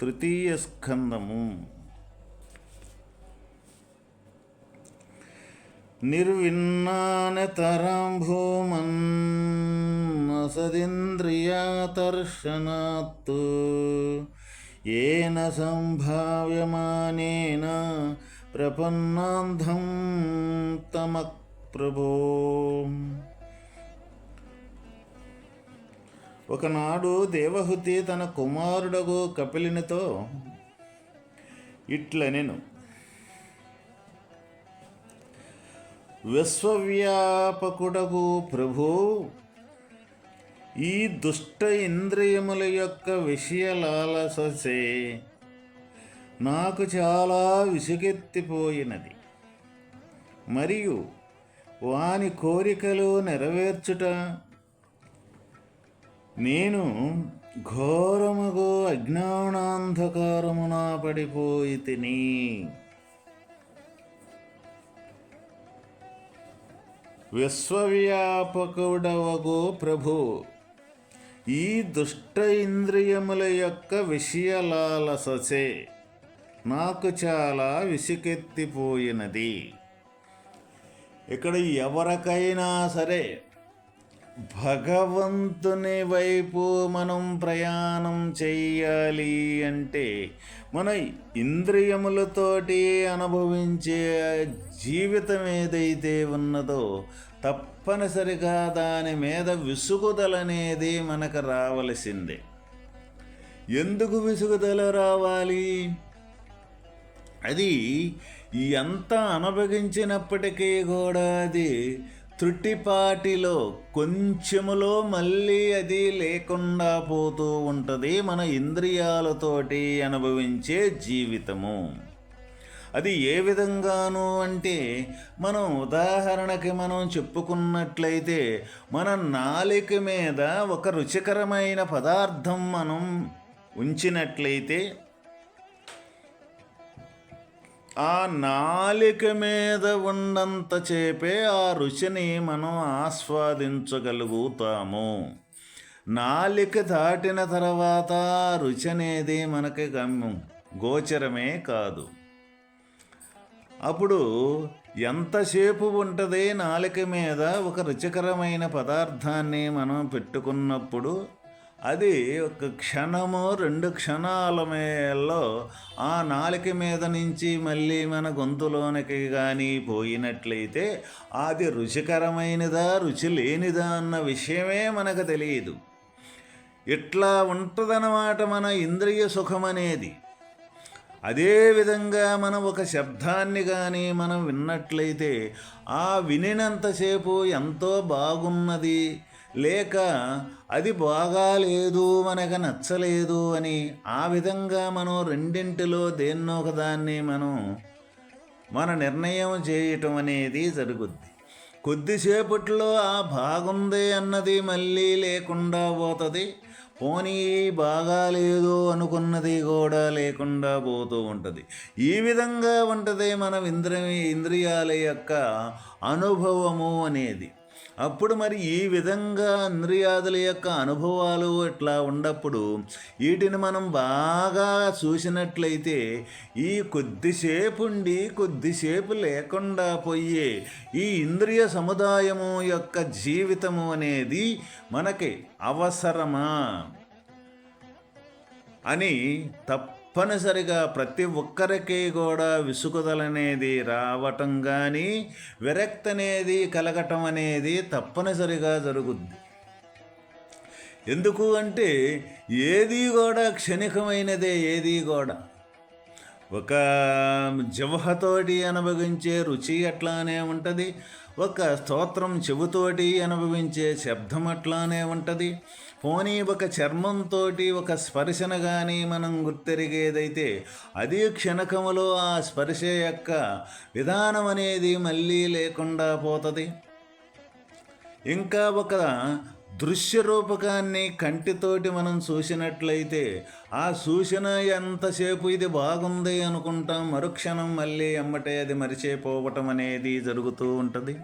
తృతీయ స్కందము. నిర్విన్నానతరాం భూమన్నసదింద్రియాతర్శనాత్తు ఏన సంభావ్యమానేన ప్రపన్నాంధం తమక్ ప్రభో. ఒకనాడు దేవహుతి తన కుమారుడగు కపిలినితో ఇట్ల నేను విశ్వవ్యాపకుడగు ప్రభు ఈ దుష్ట ఇంద్రియముల యొక్క విషయలాలసే నాకు చాలా విసుగెత్తిపోయినది. మరియు వాని కోరికలు నెరవేర్చుట నేను ఘోరముగో అజ్ఞానాంధకారమున పడిపోయి తిని విశ్వవ్యాపకుడవగో ప్రభు ఈ దుష్ట ఇంద్రియముల యొక్క విషయలాలససే నాకు చాలా విసుకెత్తిపోయినది. ఇక్కడ ఎవరికైనా సరే భగవంతుని వైపు మనం ప్రయాణం చెయ్యాలి అంటే మన ఇంద్రియములతోటి అనుభవించే జీవితం ఏదైతే ఉన్నదో తప్పనిసరిగా దాని మీద విసుగుదలనేది మనకు రావలసిందే. ఎందుకు విసుగుదల రావాలి? అది ఎంత అనుభవించినప్పటికీ కూడా అది త్రుటిపాటిలో కొంచెములో మళ్ళీ అది లేకుండా పోతూ ఉంటుంది మన ఇంద్రియాలతోటి అనుభవించే జీవితము. అది ఏ విధంగాను అంటే మనం ఉదాహరణకి మనం చెప్పుకున్నట్లయితే మన నాలిక మీద ఒక రుచికరమైన పదార్థం మనం ఉంచినట్లయితే ఆ నాలిక మీద ఉన్నంత చేపే ఆ రుచిని మనం ఆస్వాదించగలుగుతాము. నాలిక దాటిన తర్వాత రుచి అనేది మనకి గమ్యం గోచరమే కాదు. అప్పుడు ఎంతసేపు ఉంటుంది నాలిక మీద ఒక రుచికరమైన పదార్థాన్ని మనం పెట్టుకున్నప్పుడు అది ఒక క్షణము రెండు క్షణాల మేలో ఆ నాలిక మీద నుంచి మళ్ళీ మన గొంతులోనికి కానీ పోయినట్లయితే అది రుచికరమైనదా రుచి లేనిదా అన్న విషయమే మనకు తెలియదు. ఇట్లా ఉంటుందన్నమాట మన ఇంద్రియ సుఖమనేది. అదేవిధంగా మనం ఒక శబ్దాన్ని కానీ మనం విన్నట్లయితే ఆ వినినంతసేపు ఎంతో బాగున్నది. లేక అది బాగాలేదు మనకు నచ్చలేదు అని ఆ విధంగా మనం రెండింటిలో దేన్నో ఒకదాన్ని మనం మన నిర్ణయం చేయటం అనేది జరుగుద్ది. కొద్దిసేపట్లో ఆ బాగుంది అన్నది మళ్ళీ లేకుండా పోతుంది. పోనీ బాగాలేదు అనుకున్నది కూడా లేకుండా పోతూ ఉంటుంది. ఈ విధంగా ఉంటుంది మన ఇంద్రియ ఇంద్రియాల యొక్క అనుభవము అనేది. అప్పుడు మరి ఈ విధంగా ఇంద్రియాదుల యొక్క అనుభవాలు ఇట్లా ఉన్నప్పుడు వీటిని మనం బాగా చూసినట్లయితే ఈ కొద్దిసేపు ఉండి కొద్దిసేపు లేకుండా పోయే ఈ ఇంద్రియ సముదాయము యొక్క జీవితము అనేది మనకి అవసరమా? అని తప్పనిసరిగా ప్రతి ఒక్కరికి కూడా విసుగుదలనేది రావటం కానీ విరక్తి అనేది కలగటం అనేది తప్పనిసరిగా జరుగుద్ది. ఎందుకు అంటే ఏది కూడా క్షణికమైనదే ఏది కూడా. ఒక జవహతోటి అనుభవించే రుచి అట్లానే ఉంటుంది. ఒక స్తోత్రం చెవుతోటి అనుభవించే శబ్దం అట్లానే ఉంటుంది. పోనీ ఒక చర్మంతో ఒక స్పర్శన కానీ మనం గుర్తెరిగేదైతే అది క్షణకములో ఆ స్పర్శ యొక్క విధానం అనేది మళ్ళీ లేకుండా పోతుంది. ఇంకా ఒక దృశ్య రూపకాన్ని కంటితోటి మనం చూసినట్లయితే ఆ సూచన ఎంతసేపు ఇది బాగుంది అనుకుంటాం మరుక్షణం మళ్ళీ ఎమ్మటే అది మరిచిపోవటం అనేది జరుగుతూ ఉంటుంది.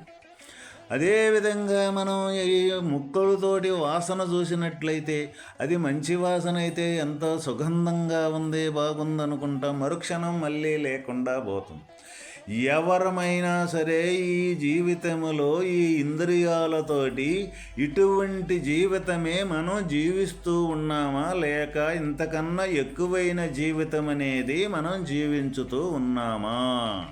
అదేవిధంగా మనం ఈ ముక్కలతోటి వాసన చూసినట్లయితే అది మంచి వాసన అయితే ఎంతో సుగంధంగా ఉంది బాగుంది అనుకుంటాం మరుక్షణం మళ్ళీ లేకుండా పోతుంది. ఎవరమైనా సరే ఈ జీవితములో ఈ ఇంద్రియాలతోటి ఇటువంటి జీవితమే మనం జీవిస్తూ ఉన్నామా? లేక ఇంతకన్నా ఎక్కువైన జీవితం అనేది మనం జీవించుతూ ఉన్నామా?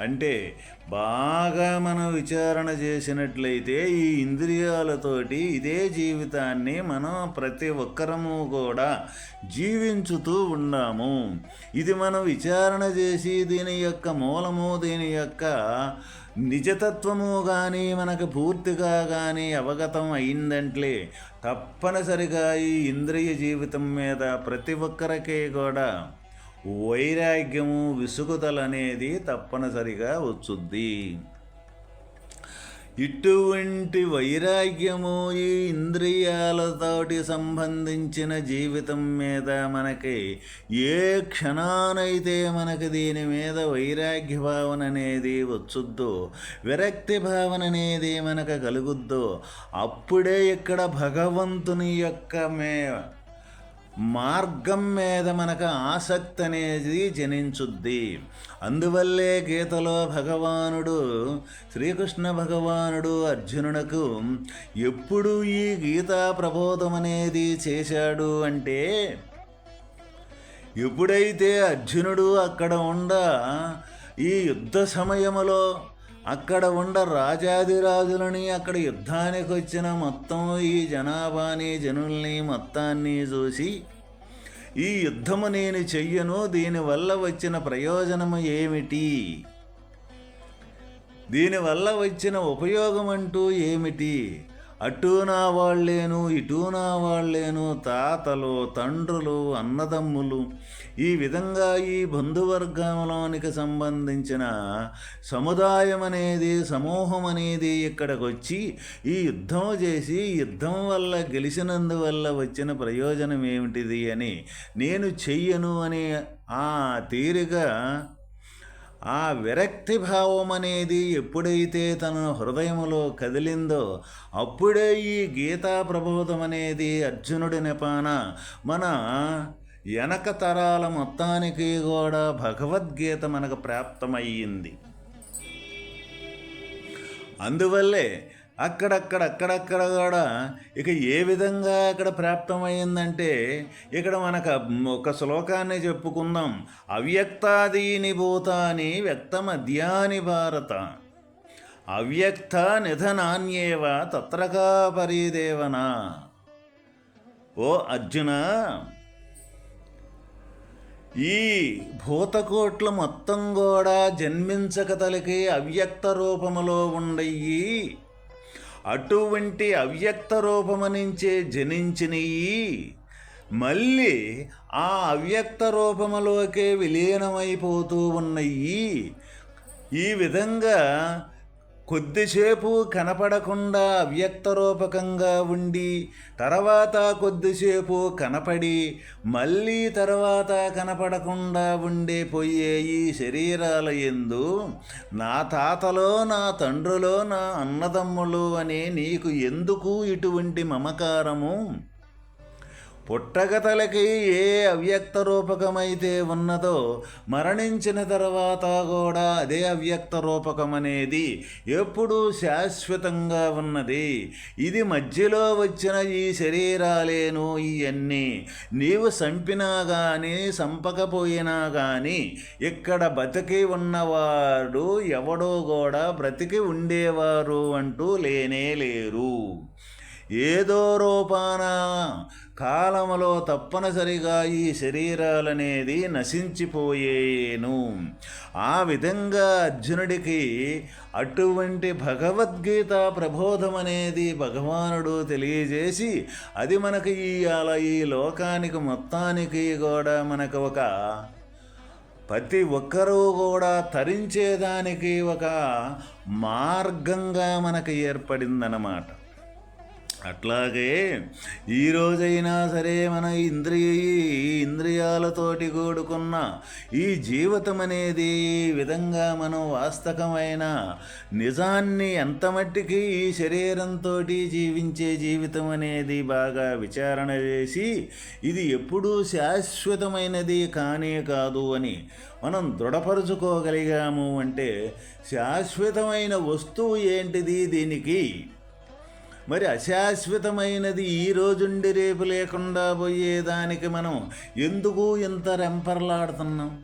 అంటే బాగా మనం విచారణ చేసినట్లయితే ఈ ఇంద్రియాలతోటి ఇదే జీవితాన్ని మనం ప్రతి ఒక్కరము కూడా జీవించుతూ ఉన్నాము. ఇది మనం విచారణ చేసి దీని యొక్క మూలము దీని యొక్క నిజతత్వము కానీ మనకు పూర్తిగా కానీ అవగతం అయిందంటే తప్పనిసరిగా ఈ ఇంద్రియ జీవితం మీద ప్రతి ఒక్కరికి కూడా వైరాగ్యము విసుగుదల అనేది తప్పనిసరిగా వచ్చుద్ది. ఇటువంటి వైరాగ్యము ఈ ఇంద్రియాలతోటి సంబంధించిన జీవితం మీద మనకి ఏ క్షణానైతే మనకి దీని మీద వైరాగ్య భావన అనేది వచ్చుద్దో విరక్తి భావన అనేది మనకు కలుగుద్దో అప్పుడే ఇక్కడ భగవంతుని యొక్క మే మార్గం మీద మనకు ఆసక్తి అనేది జనించుద్ది. అందువల్లే గీతలో భగవానుడు శ్రీకృష్ణ భగవానుడు అర్జునునకు ఎప్పుడు ఈ గీతా ప్రబోధం అనేది చేశాడు అంటే ఎప్పుడైతే అర్జునుడు అక్కడ ఉండ ఈ యుద్ధ సమయములో అక్కడ ఉండ రాజాదిరాజులని అక్కడ యుద్ధానికి వచ్చిన మొత్తం ఈ జనాభాని జనుల్ని మొత్తాన్ని చూసి ఈ యుద్ధము నేను చెయ్యను దీనివల్ల వచ్చిన ప్రయోజనము ఏమిటి? దీనివల్ల వచ్చిన ఉపయోగం అంటూ ఏమిటి? అటు నా వాళ్ళేను ఇటు నా వాళ్ళేను తాతలు తండ్రులు అన్నదమ్ములు. ఈ విధంగా ఈ బంధువర్గంలోనికి సంబంధించిన సముదాయం అనేది సమూహం అనేది ఇక్కడికి వచ్చి ఈ యుద్ధం చేసి యుద్ధం వల్ల గెలిచినందువల్ల వచ్చిన ప్రయోజనం ఏమిటిది అని నేను చెయ్యను అని ఆ తీరిగా ఆ విరక్తి భావం అనేది ఎప్పుడైతే తన హృదయములో కదిలిందో అప్పుడే ఈ గీతా ప్రబోధం అనేది అర్జునుడి నిపాన మన వెనక తరాల మొత్తానికి కూడా భగవద్గీత మనకు ప్రాప్తమయ్యింది. అందువల్లే అక్కడక్కడ అక్కడక్కడ కూడా ఇక ఏ విధంగా అక్కడ ప్రాప్తమైందంటే ఇక్కడ మనకు ఒక శ్లోకాన్ని చెప్పుకుందాం. అవ్యక్తాదీని భూతాని వ్యక్తమధ్యాని భారత. అవ్యక్త నిధనాన్యేవ తత్రకా పరిదేవన. ఓ అర్జున ఈ భూతకోట్లు మొత్తం కూడా జన్మించక తలకి అవ్యక్త రూపములో ఉండయి అటువంటి అవ్యక్త రూపమనించే జనించినయి మళ్ళీ ఆ అవ్యక్త రూపములోకే విలీనమైపోతూ ఉన్నాయి. ఈ విధంగా కొద్దిసేపు కనపడకుండా అవ్యక్త రూపకంగా ఉండి తర్వాత కొద్దిసేపు కనపడి మళ్ళీ తర్వాత కనపడకుండా ఉండే పోయే ఈ శరీరాల ఎందు నా తాతలో నా తండ్రులో నా అన్నదమ్ములు అనే నీకు ఎందుకు ఇటువంటి మమకారము? పుట్టగతలకి ఏ అవ్యక్త రూపకమైతే ఉన్నదో మరణించిన తర్వాత కూడా అదే అవ్యక్త రూపకం అనేది ఎప్పుడూ శాశ్వతంగా ఉన్నది. ఇది మధ్యలో వచ్చిన ఈ శరీరాలేను ఇవన్నీ నీవు సంపినా కానీ సంపకపోయినా కానీ ఇక్కడ బతికి ఉన్నవాడు ఎవడో కూడా బ్రతికి ఉండేవారు అంటూ లేనే లేరు. ఏదో రూపాన కాలములో తప్పనిసరిగా ఈ శరీరాలనేది నశించిపోయేను. ఆ విధంగా అర్జునుడికి అటువంటి భగవద్గీత ప్రబోధం అనేది భగవానుడు తెలియజేసి అది మనకి అలా ఈ లోకానికి మొత్తానికి కూడా మనకు ఒక ప్రతి ఒక్కరూ కూడా తరించేదానికి ఒక మార్గంగా మనకు ఏర్పడిందన్నమాట. అట్లాగే ఈరోజైనా సరే మన ఇంద్రియ ఇంద్రియాలతోటి కూడుకున్న ఈ జీవితం అనేది విధంగా మనం వాస్తవమైన నిజాన్ని ఎంత మట్టికి ఈ శరీరంతో జీవించే జీవితం అనేది బాగా విచారణ చేసి ఇది ఎప్పుడూ శాశ్వతమైనది కానే కాదు అని మనం దృఢపరుచుకోగలిగాము అంటే శాశ్వతమైన వస్తువు ఏంటిది దీనికి? మరి అశాశ్వతమైనది ఈ రోజుండి రేపు లేకుండా పోయేదానికి మనం ఎందుకు ఇంత రెంపర్లాడుతున్నాం?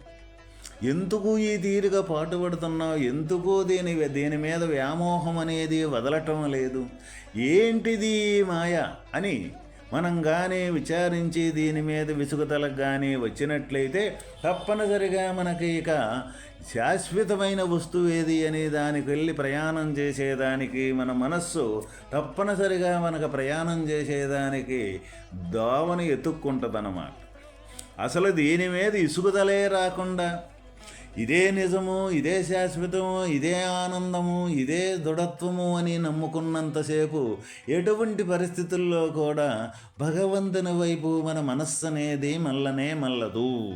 ఎందుకు ఈ తీరుగా పాటుపడుతున్నావు ఎందుకు దీని దీని మీద వ్యామోహం అనేది వదలటం లేదు? ఏంటిది మాయ? అని మనం కానీ విచారించి దీని మీద విసుగుతలకు కానీ వచ్చినట్లయితే తప్పనిసరిగా మనకి ఇక శాశ్వతమైన వస్తువు ఏది అని దానికి వెళ్ళి ప్రయాణం చేసేదానికి మన మనస్సు తప్పనిసరిగా మనకు ప్రయాణం చేసేదానికి దోవని ఎత్తుక్కుంటుందన్నమాట. అసలు దీని మీద ఇసుగుదలే రాకుండా ఇదే నిజము ఇదే శాశ్వతము ఇదే ఆనందము ఇదే దృఢత్వము అని నమ్ముకున్నంతసేపు ఎటువంటి పరిస్థితుల్లో కూడా భగవంతుని వైపు మన మనస్సు అనేది మల్లనే మల్లదు.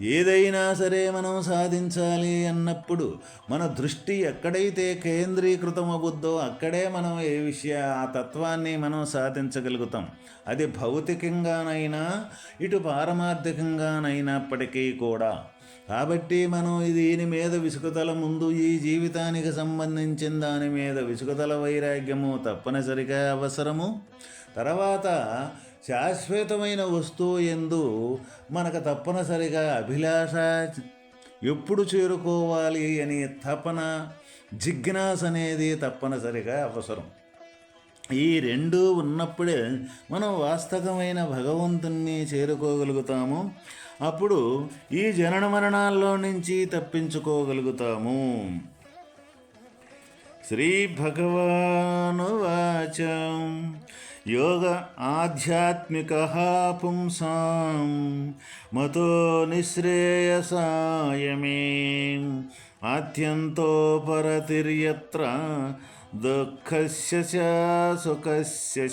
ఏదైనా సరే మనం సాధించాలి అన్నప్పుడు మన దృష్టి ఎక్కడైతే కేంద్రీకృతమవుద్దో అక్కడే మనం ఏ విషయ ఆ తత్వాన్ని మనం సాధించగలుగుతాం. అది భౌతికంగానైనా ఇటు పారమార్థికంగానైనప్పటికీ కూడా. కాబట్టి మనం దీని మీద విసుగుదల ముందు ఈ జీవితానికి సంబంధించిన దాని మీద విసుగుదల వైరాగ్యము తప్పనిసరిగా అవసరము. తర్వాత శాశ్వతమైన వస్తువు ఎందు మనకు తప్పనిసరిగా అభిలాష ఎప్పుడు చేరుకోవాలి అని తపన జిజ్ఞాస అనేది తప్పనిసరిగా అవసరం. ఈ రెండు ఉన్నప్పుడే మనం వాస్తవమైన భగవంతుణ్ణి చేరుకోగలుగుతాము. అప్పుడు ఈ జనన మరణాల్లో నుంచి తప్పించుకోగలుగుతాము. శ్రీ భగవాను వాచం యోగ ఆధ్యాత్మిక పుంసాం మతో నిశ్రేయసాయమే ఆత్యంతోపరతిర్యత్ర దుఃఖస్య సుఖస్య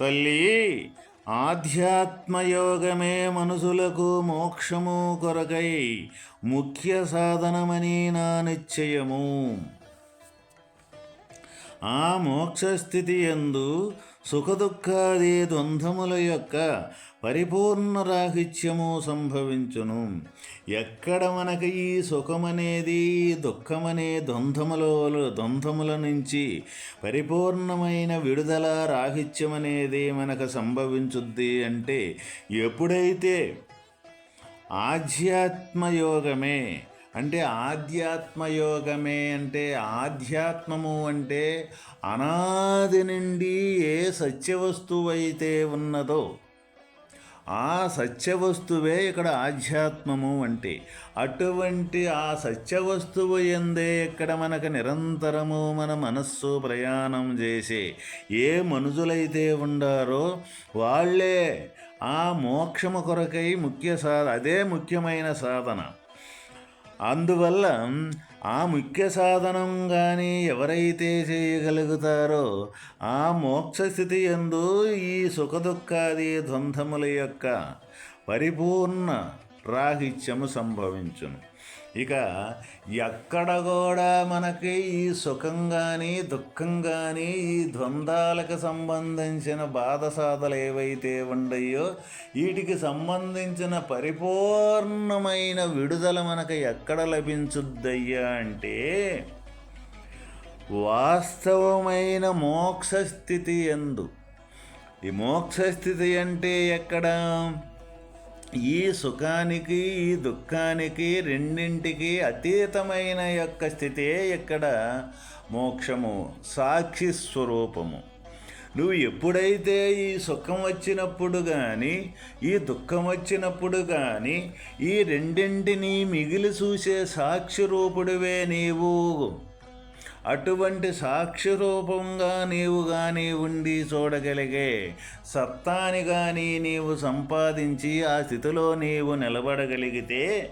తల్లి ఆధ్యాత్మయోగమే మనుషులకు మోక్షము కొరకై ముఖ్య సాధనమని నా నిశ్చయము ఆ మోక్షస్థితి ఎందు సుఖదుఖాది ద్వంద్వముల యొక్క పరిపూర్ణ రాహిత్యము సంభవించును. ఎక్కడ మనకి ఈ సుఖమనేది దుఃఖమనే ద్వంద్వములో ద్వంద్వముల నుంచి పరిపూర్ణమైన విడుదల రాహిత్యం అనేది మనకు సంభవించుద్ది అంటే ఎప్పుడైతే ఆధ్యాత్మయోగమే అంటే ఆధ్యాత్మయోగమే అంటే ఆధ్యాత్మము అంటే అనాది నుండి ఏ సత్యవస్తువు అయితే ఉన్నదో ఆ సత్యవస్తువే ఇక్కడ ఆధ్యాత్మము అంటే అటువంటి ఆ సత్యవస్తువు ఎందే ఇక్కడ మనకు నిరంతరము మన మనస్సు ప్రయాణం చేసే ఏ మనుషులైతే ఉండారో వాళ్ళే ఆ మోక్షము కొరకై ముఖ్య సాధ అదే ముఖ్యమైన సాధన. అందువల్ల ఆ ముఖ్య సాధనం కానీ ఎవరైతే చేయగలుగుతారో ఆ మోక్షస్థితి ఎందు ఈ సుఖదుఖాది ద్వంద్వముల యొక్క పరిపూర్ణ రాహిత్యము సంభవించును. ఇక ఎక్కడ కూడా మనకి ఈ సుఖం కానీ దుఃఖం కానీ ఈ ద్వంద్వాలకు సంబంధించిన బాధసాధలు ఏవైతే ఉండయో వీటికి సంబంధించిన పరిపూర్ణమైన విడుదల మనకు ఎక్కడ లభించుద్దయ్యా అంటే వాస్తవమైన మోక్షస్థితి ఎందు. ఈ మోక్షస్థితి అంటే ఎక్కడ? ఈ సుఖానికి ఈ దుఃఖానికి రెండింటికి అతీతమైన యొక్క స్థితే ఇక్కడ మోక్షము సాక్షి స్వరూపము. నువ్వు ఎప్పుడైతే ఈ సుఖం వచ్చినప్పుడు కానీ ఈ దుఃఖం వచ్చినప్పుడు కానీ ఈ రెండింటినీ మిగిలి చూసే సాక్షి రూపుడివే నీవు. అటువంటి సాక్షి రూపంగా నీవు కానీ ఉండి చూడగలిగే సత్తాని కానీ నీవు సంపాదించి ఆ స్థితిలో నీవు నిలబడగలిగితే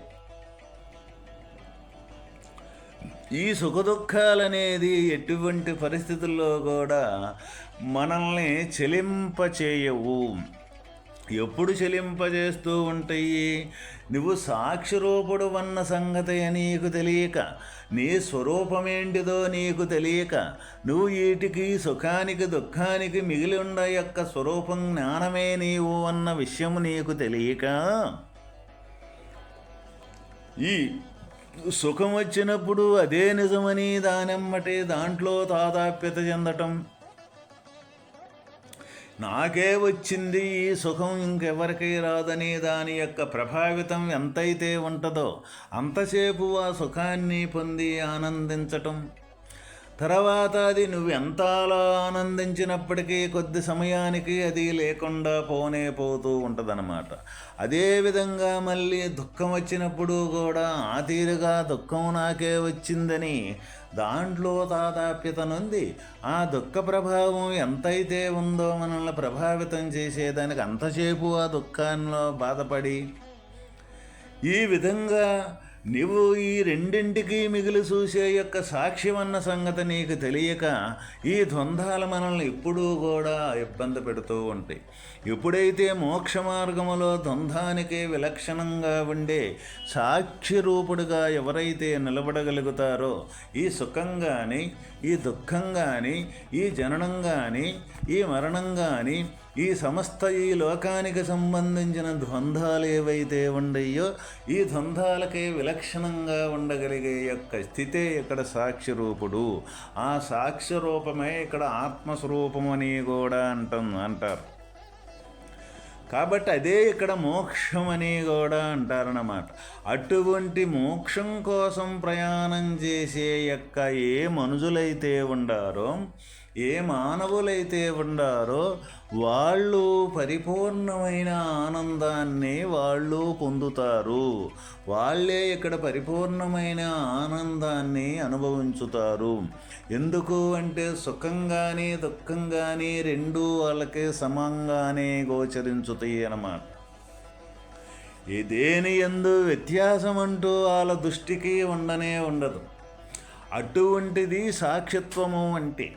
ఈ సుఖదుఖాలనేది ఎటువంటి పరిస్థితుల్లో కూడా మనల్ని చెలింపచేయవు. ఎప్పుడు చెలింపజేస్తూ ఉంటాయి? నువ్వు సాక్షిరూపుడు వన్న సంగతి నీకు తెలియక నీ స్వరూపమేంటిదో నీకు తెలియక నువ్వు వీటికి సుఖానికి దుఃఖానికి మిగిలి ఉండ యొక్క స్వరూపం జ్ఞానమే నీవు అన్న విషయం నీకు తెలియక ఈ సుఖం వచ్చినప్పుడు అదే నిజమని దానెమ్మటే దాంట్లో తాదాప్యత చెందటం నాకే వచ్చింది ఈ సుఖం ఇంకెవరికి రాదనే దాని యొక్క ప్రభావితం ఎంతైతే ఉంటుందో అంతసేపు ఆ సుఖాన్ని పొంది ఆనందించటం. తర్వాత అది నువ్వు ఎంత అలా ఆనందించినప్పటికీ కొద్ది సమయానికి అది లేకుండా పోనే పోతూ ఉంటుందన్నమాట. అదేవిధంగా మళ్ళీ దుఃఖం వచ్చినప్పుడు కూడా ఆ తీరుగా దుఃఖం నాకే వచ్చిందని దాంట్లో తాదాప్యత నుండి ఆ దుఃఖ ప్రభావం ఎంతైతే ఉందో మనల్ని ప్రభావితం చేసేదానికి అంతసేపు ఆ దుఃఖాల్లో బాధపడి ఈ విధంగా నువ్వు ఈ రెండింటికి మిగిలి చూసే యొక్క సాక్ష్యం అన్న సంగతి నీకు తెలియక ఈ ద్వంద్వాలు మనల్ని ఎప్పుడూ కూడా ఇబ్బంది పెడుతూ ఉంటాయి. ఎప్పుడైతే మోక్ష మార్గములో ద్వంద్వానికి విలక్షణంగా ఉండే సాక్షి రూపుడుగా ఎవరైతే నిలబడగలుగుతారో ఈ సుఖం కానీ ఈ దుఃఖం కానీ ఈ జననం కానీ ఈ మరణం కానీ ఈ సమస్త ఈ లోకానికి సంబంధించిన ద్వంద్వాలు ఏవైతే ఉండయో ఈ ద్వంద్వాలకే విలక్షణంగా ఉండగలిగే యొక్క స్థితే ఇక్కడ సాక్షిరూపుడు. ఆ సాక్షిరూపమే ఇక్కడ ఆత్మస్వరూపమని కూడా అంటుంది అంటారు. కాబట్టి అదే ఇక్కడ మోక్షం అని కూడా అంటారన్నమాట. అటువంటి మోక్షం కోసం ప్రయాణం చేసే యొక్క ఏ మనుషులైతే ఉండారో ఏ మానవులైతే ఉండారో వాళ్ళు పరిపూర్ణమైన ఆనందాన్ని వాళ్ళు పొందుతారు. వాళ్ళే ఇక్కడ పరిపూర్ణమైన ఆనందాన్ని అనుభవించుతారు. ఎందుకు అంటే సుఖం కానీ దుఃఖం కానీ రెండూ వాళ్ళకి సమంగానే గోచరించుతాయి అన్నమాట. దేని ఎందు వ్యత్యాసం అంటూ వాళ్ళ దృష్టికి ఉండనే ఉండదు. అటువంటిది సాక్షిత్వము అంటే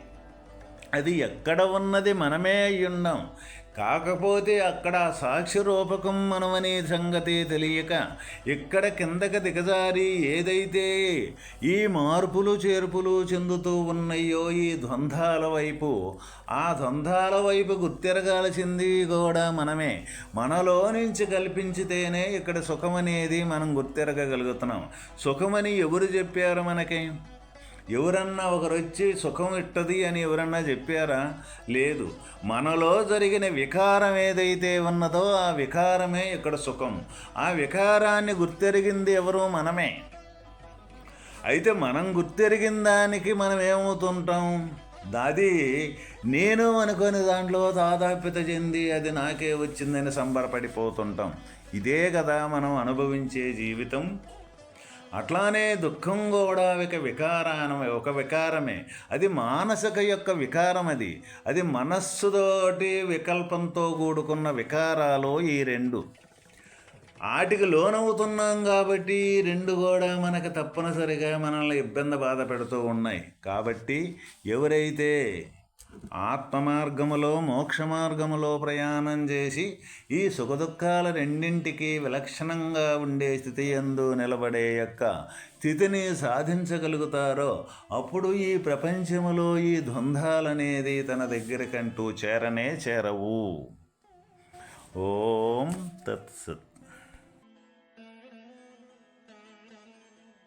అది ఎక్కడ ఉన్నది మనమే అయ్యున్నాం కాకపోతే అక్కడ సాక్షి రూపకం మనమనే సంగతి తెలియక ఇక్కడ కిందకి దిగజారి ఏదైతే ఈ మార్పులు చేర్పులు చెందుతూ ఉన్నాయో ఈ ద్వంద్వాల వైపు ఆ ద్వంద్వాల వైపు గుర్తిరగాల్సింది కూడా మనమే. మనలో నుంచి కల్పించితేనే ఇక్కడ సుఖమనేది మనం గుర్తిరగగలుగుతున్నాం. సుఖమని ఎవరు చెప్పారు మనకి? ఎవరన్నా ఒకరు వచ్చి సుఖం ఇట్టది అని ఎవరన్నా చెప్పారా? లేదు. మనలో జరిగిన వికారం ఏదైతే ఉన్నదో ఆ వికారమే ఇక్కడ సుఖం. ఆ వికారాన్ని గుర్తెరిగింది ఎవరు మనమే. అయితే మనం గుర్తెరిగిన దానికి మనం ఏమవుతుంటాం? దాది నేను అనుకుని దాంట్లో దాదాప్యత చెంది అది నాకే వచ్చిందని సంబరపడిపోతుంటాం. ఇదే కదా మనం అనుభవించే జీవితం. అట్లానే దుఃఖం కూడా ఒక వికారానమే ఒక వికారమే. అది మానసిక యొక్క వికారం అది. అది మనస్సుతోటి వికల్పంతో కూడుకున్న వికారాలు ఈ రెండు. ఆటికి లోనవుతున్నాం కాబట్టి రెండు కూడా మనకు తప్పనిసరిగా మనల్ని ఇబ్బంది బాధ పెడుతూ ఉన్నాయి. కాబట్టి ఎవరైతే ఆత్మ మార్గములో మోక్ష మార్గములో ప్రయాణం చేసి ఈ సుఖదుఖాల రెండింటికి విలక్షణంగా ఉండే స్థితి ఎందు నిలబడే యొక్క స్థితిని సాధించగలుగుతారో అప్పుడు ఈ ప్రపంచములో ఈ ద్వంద్వాలనేది తన దగ్గరకంటూ చేరనే చేరవు. ఓం తత్సత్